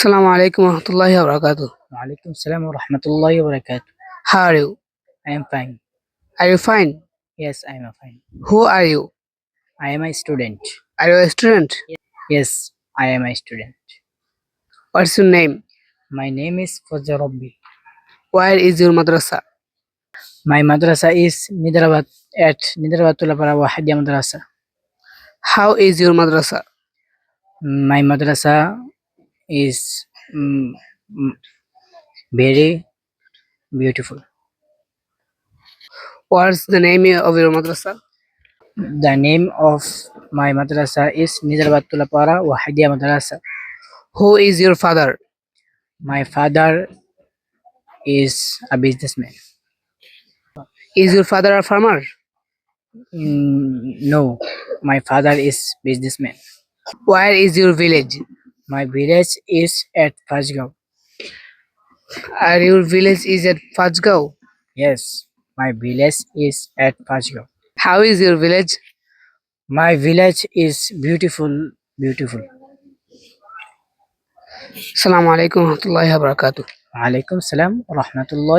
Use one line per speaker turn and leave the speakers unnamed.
Assalamu alaikum warahmatullahi wabarakatuh.
Walaikum salam wa rahmatullahi wa barakatuh.
How are you?
I am fine.
Are you fine?
Yes, I am fine.
Who are you?
I am a student.
Are you a student?
Yes, I am a student.
What's your name?
My name is Fazza Rabbi.
Where is your madrasa?
My madrasa is Nidrabat at Nidrabat Tulapara Wahidya Madrasa.
How is your madrasa?
My madrasa is mm, mm, very beautiful.
What's the name of your madrasa?
The name of my madrasa is Tulapara Wahidya Madrasa.
Who is your father?
My father is a businessman.
Is your father a farmer?
Mm, no, my father is businessman.
Where is your village?
My village is at Fajgaon.
Are your village is at Fajgao?
Yes, my village is at Fajgaon.
How is your village?
My village is beautiful, beautiful.
Assalamu alaikum warahmatullahi wabarakatuh.
Alaikum salam wa rahmatullahi